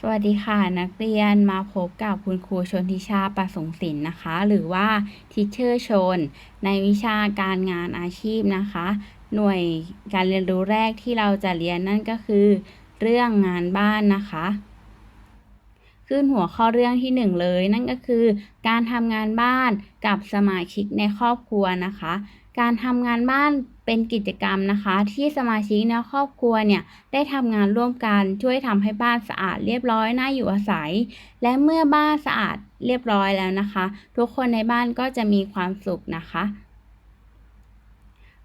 สวัสดีค่ะนักเรียนมาพบกับคุณครูชนทิชาประสงค์สินนะคะ หรือว่าทิเชอร์ชน ในวิชาการงานอาชีพนะคะ หน่วยการเรียนรู้แรกที่เราจะเรียนนั่นก็คือ เรื่องงานบ้านนะคะ ขึ้นหัวข้อเรื่องที่หนึ่งเลย นั่นก็คือ การทำงานบ้านกับสมาชิกในครอบครัวนะคะ การทำงานบ้าน เป็นกิจกรรมนะคะ ที่สมาชิกในครอบครัวเนี่ยได้ทำงานร่วมกันช่วยทำให้บ้านสะอาดเรียบร้อยน่าอยู่อาศัย และเมื่อบ้านสะอาดเรียบร้อยแล้วนะคะ ทุกคนในบ้านก็จะมีความสุขนะคะ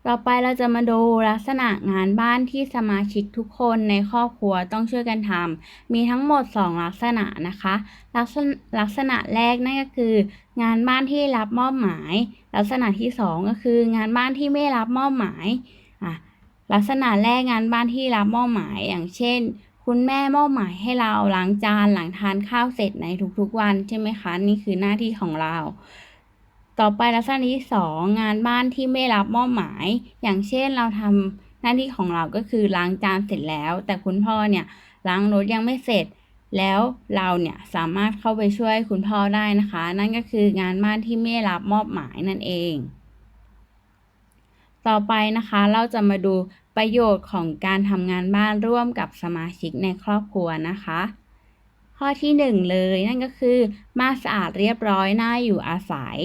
ต่อไปเราจะมาดูลักษณะงานบ้านที่สมาชิกทุกคนในครอบครัวต้องช่วยกันทำมีทั้งหมด 2 ลักษณะนะคะ ลักษณะลักษณะแรกนั่นก็คือ งานบ้านที่รับมอบหมาย ลักษณะที่ 2 ก็คือ งานบ้านที่ไม่รับมอบหมายอะลักษณะแรกงานบ้านที่รับมอบหมายอย่างเช่น คุณแม่มอบหมายให้เราล้างจานหลังทานข้าวเสร็จในทุกๆวันใช่ไหมคะ นี่คือหน้าที่ของเรา ต่อไปลักษณะที่สองงานบ้านที่ไม่รับมอบหมาย อย่างเช่นเราทำหน้าที่ของเราก็คือล้างจานเสร็จแล้ว แต่คุณพ่อเนี่ยล้างรถยังไม่เสร็จ แล้วเราเนี่ยสามารถเข้าไปช่วยคุณพ่อได้นะคะ นั่นก็คืองานบ้านที่ไม่รับมอบหมายนั่นเอง ต่อไปนะคะเราจะมาดูประโยชน์ของการทำงานบ้านร่วมกับสมาชิกในครอบครัวนะคะ ข้อที่หนึ่งเลยนั่นก็คือ มาสะอาดเรียบร้อยน่าอยู่อาศัย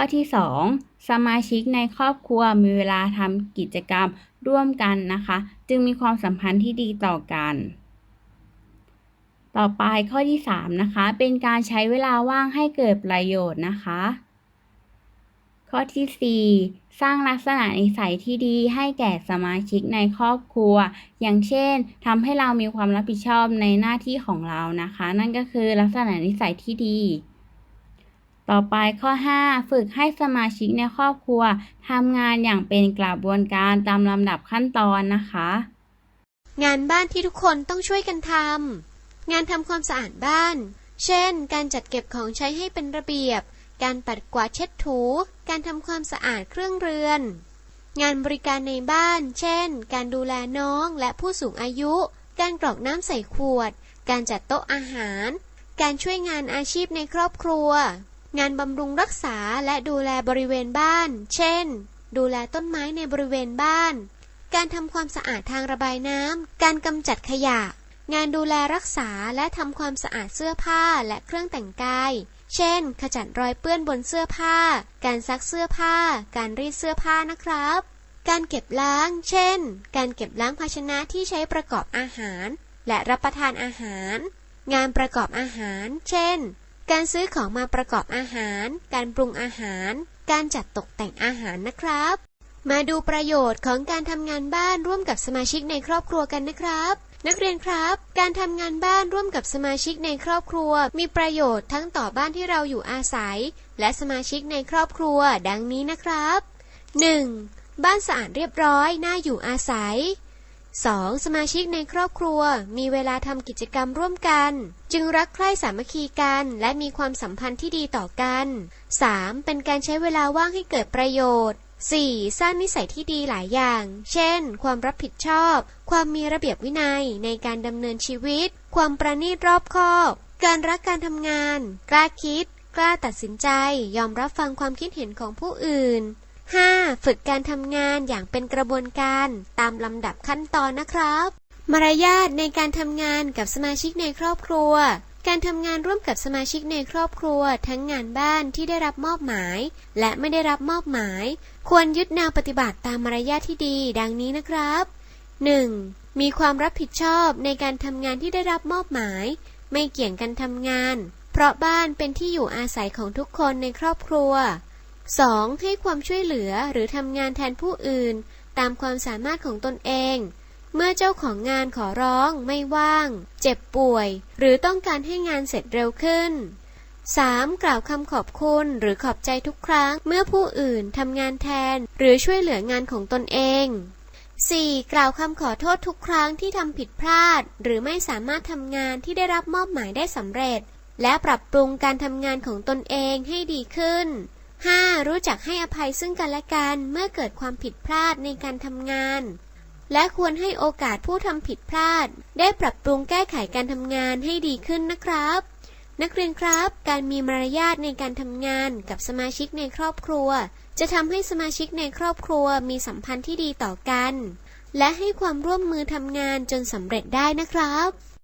ข้อที่ 2 สมาชิกในครอบครัวมีเวลาทำกิจกรรมร่วมกันนะคะ จึงมีความสัมพันธ์ที่ดีต่อกัน ต่อไปข้อที่ 3 นะคะ เป็นการใช้เวลาว่างให้เกิดประโยชน์นะคะ ข้อที่ 4 สร้างลักษณะนิสัยที่ดีให้แก่สมาชิกในครอบครัว อย่างเช่นทำให้เรามีความรับผิดชอบในหน้าที่ของเรานะคะ นั่นก็คือลักษณะนิสัยที่ดี ต่อไปข้อ 5 ฝึกให้สมาชิกในครอบครัวทำงานอย่างเป็นกระบวนการตามลำดับขั้นตอนนะคะ งานบ้านที่ทุกคนต้องช่วยกันทำงานทำความสะอาดบ้าน เช่น การจัดเก็บของใช้ให้เป็นระเบียบ การปัดกวาดเช็ดถู การทำความสะอาดเครื่องเรือน งานบริการในบ้าน เช่น การดูแลน้องและผู้สูงอายุ การกรอกน้ำใส่ขวด การจัดโต๊ะอาหาร การช่วยงานอาชีพในครอบครัว งานบำรุงรักษาและดูแลบริเวณบ้าน เช่น ดูแลต้นไม้ในบริเวณบ้าน การทำความสะอาดทางระบายน้ำ การกำจัดขยะ งานดูแลรักษาและทำความสะอาดเสื้อผ้าและเครื่องแต่งกาย เช่น ขจัดรอยเปื้อนบนเสื้อผ้า การซักเสื้อผ้า การรีดเสื้อผ้านะครับ การเก็บล้าง เช่น การเก็บล้างภาชนะที่ใช้ประกอบอาหาร และรับประทานอาหาร งานประกอบอาหาร เช่น การซื้อของมาประกอบอาหาร การปรุงอาหาร การจัดตกแต่งอาหารนะครับ มาดูประโยชน์ของการทำงานบ้านร่วมกับสมาชิกในครอบครัวกันนะครับ นักเรียนครับ การทำงานบ้านร่วมกับสมาชิกในครอบครัว มีประโยชน์ทั้งต่อบ้านที่เราอยู่อาศัย และสมาชิกในครอบครัว ดังนี้นะครับ 1. บ้านสะอาดเรียบร้อยน่าอยู่อาศัย 2. สมาชิกในครอบครัว มีเวลาทำกิจกรรมร่วมกัน จึงรักใคร่สามัคคีกัน และมีความสัมพันธ์ที่ดีต่อกัน 3. เป็นการใช้เวลาว่างให้เกิดประโยชน์ 4. สร้างนิสัยที่ดีหลายอย่าง เช่น ความรับผิดชอบ ความมีระเบียบวินัยในการดำเนินชีวิต ความประณีตรอบคอบ การรักการทำงาน กล้าคิด กล้าตัดสินใจ ยอมรับฟังความคิดเห็นของผู้อื่น 5. ฝึกการทำงานอย่างเป็นกระบวนการตามลำดับขั้นตอนนะครับ มารยาทในการทำงานกับสมาชิกในครอบครัว การทำงานร่วมกับสมาชิกในครอบครัว ทั้งงานบ้านที่ได้รับมอบหมาย และไม่ได้รับมอบหมาย ควรยึดแนวปฏิบัติตามมารยาทที่ดี ดังนี้นะครับ 1. มีความรับผิดชอบในการทำงานที่ได้รับมอบหมาย ไม่เกี่ยงกันทำงาน เพราะบ้านเป็นที่อยู่อาศัยของทุกคนในครอบครัว 2. ให้ความช่วยเหลือหรือทำงานแทนผู้อื่น ตามความสามารถของตนเอง เมื่อเจ้าของงานขอร้อง ไม่ว่าง เจ็บป่วย หรือต้องการให้งานเสร็จเร็วขึ้น 3. กล่าวคำขอบคุณหรือขอบใจทุกครั้ง เมื่อผู้อื่นทำงานแทน หรือช่วยเหลืองานของตนเอง 4. กล่าวคำขอโทษทุกครั้งที่ทำผิดพลาด หรือไม่สามารถทำงานที่ได้รับมอบหมายได้สำเร็จ และปรับปรุงการทำงานของตนเองให้ดีขึ้น 5. รู้จักให้อภัยซึ่งกันและกันเมื่อเกิดความผิดพลาดในการทำงาน และควรให้โอกาสผู้ทำผิดพลาด ได้ปรับปรุงแก้ไขการทำงานให้ดีขึ้นนะครับ นักเรียนครับ การมีมารยาทในการทำงานกับสมาชิกในครอบครัว จะทำให้สมาชิกในครอบครัวมีสัมพันธ์ที่ดีต่อกัน และให้ความร่วมมือทำงานจนสำเร็จได้นะครับ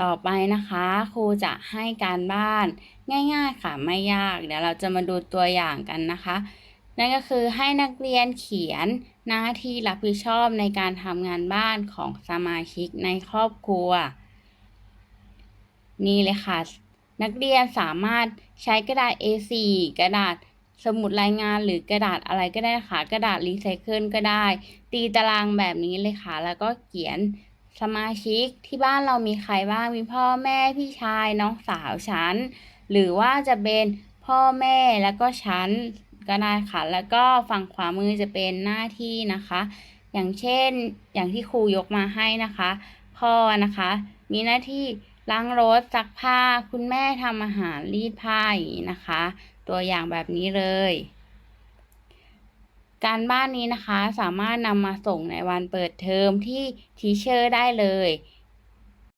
ต่อไปนะคะครูจะให้การบ้านง่ายๆค่ะไม่ยากเดี๋ยวเราจะมาดูตัวอย่างกันนะคะ นั่นก็คือให้นักเรียนเขียนหน้าที่รับผิดชอบในการทำงานบ้านของสมาชิกในครอบครัว นี่เลยค่ะ นักเรียนสามารถใช้กระดาษ A4 กระดาษสมุดรายงานหรือกระดาษอะไรก็ได้นะคะกระดาษรีไซเคิลก็ได้ ตีตารางแบบนี้เลยค่ะ แล้วก็เขียน สมาชิกที่บ้านเรามีใครบ้างมีพ่อแม่พี่ชายน้องสาวฉัน หรือว่าจะเป็นพ่อแม่แล้วก็ฉันก็ได้ค่ะ แล้วก็ฝั่งขวามือจะเป็นหน้าที่นะคะ อย่างเช่นอย่างที่ครูยกมาให้นะคะ พ่อนะคะ มีหน้าที่ล้างรถซักผ้า คุณแม่ทำอาหารรีดผ้าอย่างนี้นะคะ ตัวอย่างแบบนี้เลย การบ้านนี้นะคะสามารถนำมาส่งในวันเปิดเทอมที่ทีเชอร์ได้เลย